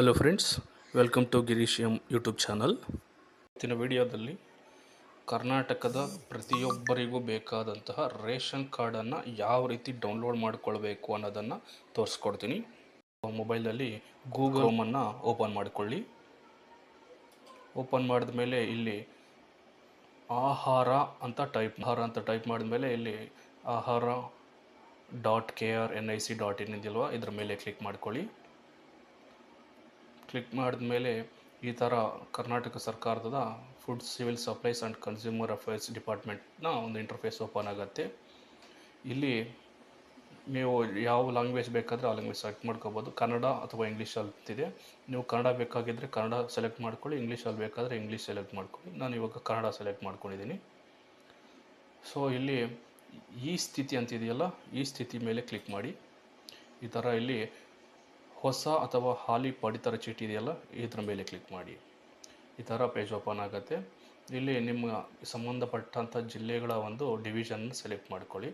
Hello friends welcome to Girish M YouTube channel ಇವತ್ತಿನ ವಿಡಿಯೋದಲ್ಲಿ ಕರ್ನಾಟಕದ ಪ್ರತಿಯೊಬ್ಬರಿಗೂ ಬೇಕಾದಂತಹ ರೇಷನ್ ಕಾರ್ಡನ್ನು ಯಾವ ರೀತಿ ಡೌನ್ಲೋಡ್ ಮಾಡಿಕೊಳ್ಬೇಕು ಅನ್ನೋದನ್ನು ತೋರಿಸ್ಕೊಡ್ತೀನಿ. ಮೊಬೈಲಲ್ಲಿ ಗೂಗಲ್ ಹೋಮನ್ನು ಓಪನ್ ಮಾಡಿಕೊಳ್ಳಿ. ಓಪನ್ ಮಾಡಿದ ಮೇಲೆ ಇಲ್ಲಿ ಆಹಾರ ಅಂತ ಟೈಪ್ ಆಹಾರ ಅಂತ ಟೈಪ್ ಮಾಡಿದ ಮೇಲೆ ಇಲ್ಲಿ Ahara dot K R N I C dot in ಇದೆಯಲ್ವ? ಇದ್ರ ಮೇಲೆ ಕ್ಲಿಕ್ ಮಾಡ್ಕೊಳ್ಳಿ. ಕ್ಲಿಕ್ ಮಾಡಿದ ಮೇಲೆ ಈ ಥರ ಕರ್ನಾಟಕ ಸರ್ಕಾರದ food civil supplies and consumer affairs ಡಿಪಾರ್ಟ್ಮೆಂಟ್ನ ಒಂದು ಇಂಟರ್ಫೇಸ್ ಓಪನ್ ಆಗುತ್ತೆ. ಇಲ್ಲಿ ನೀವು ಯಾವ ಲ್ಯಾಂಗ್ವೇಜ್ ಬೇಕಾದರೆ ಆ ಲ್ಯಾಂಗ್ವೇಜ್ ಸೆಲೆಕ್ಟ್ ಮಾಡ್ಕೋಬೋದು. ಕನ್ನಡ ಅಥವಾ ಇಂಗ್ಲೀಷ್ ಅಂತಿದೆ ನೀವು ಕನ್ನಡ ಬೇಕಾಗಿದ್ದರೆ ಕನ್ನಡ ಸೆಲೆಕ್ಟ್ ಮಾಡ್ಕೊಳ್ಳಿ ಇಂಗ್ಲೀಷಲ್ಲಿ ಬೇಕಾದರೆ ಇಂಗ್ಲೀಷ್ ಸೆಲೆಕ್ಟ್ ಮಾಡ್ಕೊಳ್ಳಿ. ನಾನು ಇವಾಗ ಕನ್ನಡ ಸೆಲೆಕ್ಟ್ ಮಾಡ್ಕೊಂಡಿದ್ದೀನಿ. ಸೊ ಇಲ್ಲಿ ಈ ಸ್ಥಿತಿ ಅಂತಿದೆಯಲ್ಲ, ಈ ಸ್ಥಿತಿ ಮೇಲೆ ಕ್ಲಿಕ್ ಮಾಡಿ. ಈ ಥರ ಇಲ್ಲಿ ಹೊಸ ಅಥವಾ ಹಾಲಿ ಪಡಿತರ ಚೀಟಿ ಇದೆಯಲ್ಲ, ಇದರ ಮೇಲೆ ಕ್ಲಿಕ್ ಮಾಡಿ. ಈ ಥರ ಪೇಜ್ ಓಪನ್ ಆಗುತ್ತೆ. ಇಲ್ಲಿ ನಿಮ್ಮ ಸಂಬಂಧಪಟ್ಟಂಥ ಜಿಲ್ಲೆಗಳ ಒಂದು ಡಿವಿಷನ್ ಸೆಲೆಕ್ಟ್ ಮಾಡ್ಕೊಳ್ಳಿ.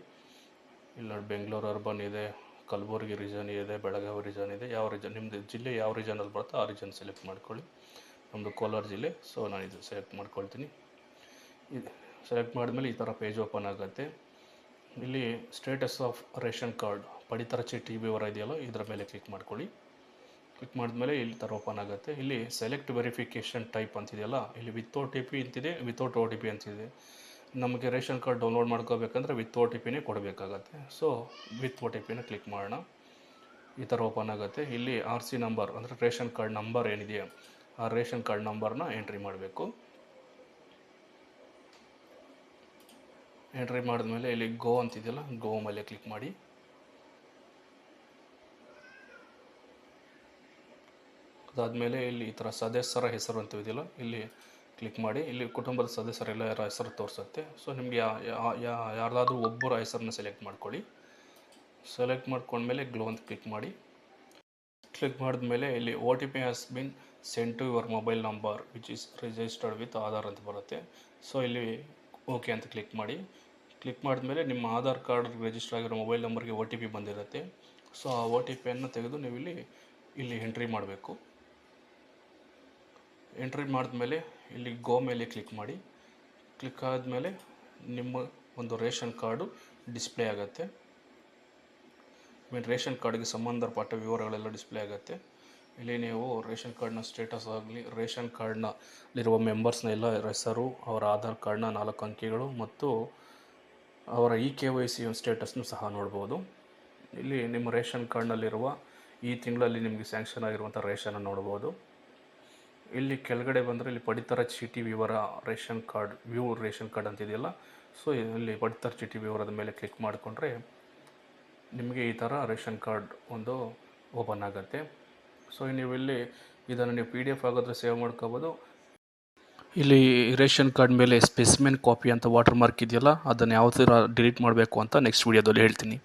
ಇಲ್ಲಿ ಬೆಂಗಳೂರು ಅರ್ಬನ್ ಇದೆ ಕಲಬುರಗಿ ರೀಜನ್ ಇದೆ ಬೆಳಗಾವಿ ರೀಜನ್ ಇದೆ. ಯಾವ ರೀಜನ್ ನಿಮ್ಮದು ಜಿಲ್ಲೆ ಯಾವ ರೀಜನಲ್ಲಿ ಬರುತ್ತೋ ಆ ರೀಜನ್ ಸೆಲೆಕ್ಟ್ ಮಾಡ್ಕೊಳ್ಳಿ. ನಮ್ಮದು ಕೋಲಾರ ಜಿಲ್ಲೆ ಸೊ ನಾನು ಇದು ಸೆಲೆಕ್ಟ್ ಮಾಡ್ಕೊಳ್ತೀನಿ. ಇದು ಸೆಲೆಕ್ಟ್ ಮಾಡಿದ್ಮೇಲೆ ಈ ಥರ ಪೇಜ್ ಓಪನ್ ಆಗುತ್ತೆ. ಇಲ್ಲಿ ಸ್ಟೇಟಸ್ ಆಫ್ ರೇಷನ್ ಕಾರ್ಡ್ ಪಡಿತರ ಚೀಟಿ ವಿವರ ಇದೆಯಲ್ಲ, ಇದರ ಮೇಲೆ ಕ್ಲಿಕ್ ಮಾಡ್ಕೊಳ್ಳಿ. ಕ್ಲಿಕ್ ಮಾಡಿದ್ಮೇಲೆ ಇಲ್ಲಿ ಥರ ಓಪನ್ ಆಗುತ್ತೆ. ಇಲ್ಲಿ ಸೆಲೆಕ್ಟ್ ವೆರಿಫಿಕೇಷನ್ ಟೈಪ್ ಅಂತಿದೆಯಲ್ಲ, ಇಲ್ಲಿ ವಿತ್ ಓ ಟಿ ಪಿ ಅಂತಿದೆ ವಿತೌಟ್ ಓ ಟಿ ಪಿ ಅಂತಿದೆ. ನಮಗೆ ರೇಷನ್ ಕಾರ್ಡ್ ಡೌನ್ಲೋಡ್ ಮಾಡ್ಕೋಬೇಕಂದ್ರೆ ವಿತ್ ಓ ಟಿ ಪಿನೇ ಕೊಡಬೇಕಾಗತ್ತೆ. ಸೊ ವಿತ್ ಓ ಟಿ ಪಿನ ಕ್ಲಿಕ್ ಮಾಡೋಣ. ಈ ಥರ ಓಪನ್ ಆಗುತ್ತೆ. ಇಲ್ಲಿ ಆರ್ ಸಿ ನಂಬರ್ ಅಂದರೆ ರೇಷನ್ ಕಾರ್ಡ್ ನಂಬರ್ ಏನಿದೆಯಾ ಆ ರೇಷನ್ ಕಾರ್ಡ್ ನಂಬರ್ನ ಎಂಟ್ರಿ ಮಾಡಬೇಕು. ಎಂಟ್ರಿ ಮಾಡಿದ್ಮೇಲೆ ಇಲ್ಲಿ ಗೋ ಅಂತಿದೆಯಲ್ಲ ಗೋ ಮೇಲೆ ಕ್ಲಿಕ್ ಮಾಡಿ. ಅದಾದಮೇಲೆ ಇಲ್ಲಿ ಈ ಥರ ಸದಸ್ಯರ ಹೆಸರು ಅಂತ ಇದೆಯಲ್ಲ, ಇಲ್ಲಿ ಕ್ಲಿಕ್ ಮಾಡಿ, ಇಲ್ಲಿ ಕುಟುಂಬದ ಸದಸ್ಯರೆಲ್ಲ ಯಾರ ಹೆಸರು ತೋರಿಸುತ್ತೆ. ಸೊ ನಿಮಗೆ ಯಾರ್ದಾದ್ರೂ ಒಬ್ಬರ ಹೆಸರನ್ನ ಸೆಲೆಕ್ಟ್ ಮಾಡ್ಕೊಳ್ಳಿ. ಸೆಲೆಕ್ಟ್ ಮಾಡ್ಕೊಂಡ್ಮೇಲೆ ಗ್ಲೋ ಅಂತ ಕ್ಲಿಕ್ ಮಾಡಿ. ಕ್ಲಿಕ್ ಮಾಡಿದ್ಮೇಲೆ ಇಲ್ಲಿ O T P has been sent to your mobile number which is registered with Aadhaar ಅಂತ ಬರುತ್ತೆ. ಸೊ ಇಲ್ಲಿ ಓಕೆ ಅಂತ ಕ್ಲಿಕ್ ಮಾಡಿ. ಕ್ಲಿಕ್ ಮಾಡಿದ್ಮೇಲೆ ನಿಮ್ಮ ಆಧಾರ್ ಕಾರ್ಡ್ ರಿಜಿಸ್ಟರ್ ಆಗಿರೋ ಮೊಬೈಲ್ ನಂಬರ್ಗೆ ಒ ಟಿ ಪಿ ಬಂದಿರುತ್ತೆ. ಸೊ ಆ ಒ ಟಿ ಪಿಯನ್ನು ತೆಗೆದು ನೀವು ಇಲ್ಲಿ ಇಲ್ಲಿ ಎಂಟ್ರಿ ಮಾಡಬೇಕು. ಎಂಟ್ರಿ ಮಾಡಿದ್ಮೇಲೆ ಇಲ್ಲಿ ಗೋ ಮೇಲೆ ಕ್ಲಿಕ್ ಮಾಡಿ. ಕ್ಲಿಕ್ ಆದಮೇಲೆ ನಿಮ್ಮ ಒಂದು ರೇಷನ್ ಕಾರ್ಡು ಡಿಸ್ಪ್ಲೇ ಆಗುತ್ತೆ. ಮೀನ್ ರೇಷನ್ ಕಾರ್ಡ್ಗೆ ಸಂಬಂಧಪಟ್ಟ ವಿವರಗಳೆಲ್ಲ ಡಿಸ್ಪ್ಲೇ ಆಗುತ್ತೆ. ಇಲ್ಲಿ ನೀವು ರೇಷನ್ ಕಾರ್ಡ್ನ ಸ್ಟೇಟಸ್ ಆಗಲಿ, ರೇಷನ್ ಕಾರ್ಡ್ನಲ್ಲಿರುವ ಮೆಂಬರ್ಸ್ನ ಎಲ್ಲ ಹೆಸರು, ಅವರ ಆಧಾರ್ ಕಾರ್ಡ್ನ ನಾಲ್ಕು ಅಂಕಿಗಳು ಮತ್ತು ಅವರ ಇ ಕೆ ವೈ ಸಿ ಸ್ಟೇಟಸ್ನು ಸಹ ನೋಡ್ಬೋದು. ಇಲ್ಲಿ ನಿಮ್ಮ ರೇಷನ್ ಕಾರ್ಡ್ನಲ್ಲಿರುವ ಈ ತಿಂಗಳಲ್ಲಿ ನಿಮಗೆ ಸ್ಯಾಂಕ್ಷನ್ ಆಗಿರುವಂಥ ರೇಷನ್ನ ನೋಡ್ಬೋದು. ಇಲ್ಲಿ ಕೆಳಗಡೆ ಬಂದರೆ ಇಲ್ಲಿ ಪಡಿತರ ಚೀಟಿ ವಿವರ, ration card, view ration card ಅಂತಿದೆಯಲ್ಲ so ಇಲ್ಲಿ ಪಡಿತರ ಚೀಟಿ ವಿವರದ ಮೇಲೆ ಕ್ಲಿಕ್ ಮಾಡಿಕೊಂಡ್ರೆ ನಿಮಗೆ ಈ ಥರ ರೇಷನ್ ಕಾರ್ಡ್ ಒಂದು ಓಪನ್ ಆಗುತ್ತೆ. ಸೊ ನೀವು ಇಲ್ಲಿ ಇದನ್ನು ನೀವು ಪಿ ಡಿ ಎಫ್ ಆಗೋದ್ರೆ ಸೇವ್ ಮಾಡ್ಕೋಬೋದು. ಇಲ್ಲಿ ರೇಷನ್ ಕಾರ್ಡ್ ಮೇಲೆ ಸ್ಪೆಸಿಮೆನ್ ಕಾಪಿ ಅಂತ ವಾಟರ್ ಮಾರ್ಕ್ ಇದೆಯಲ್ಲ, ಅದನ್ನು ಯಾವ ಥರ ಡಿಲೀಟ್ ಮಾಡಬೇಕು ಅಂತ ನೆಕ್ಸ್ಟ್ ವೀಡಿಯೋದಲ್ಲಿ ಹೇಳ್ತೀನಿ.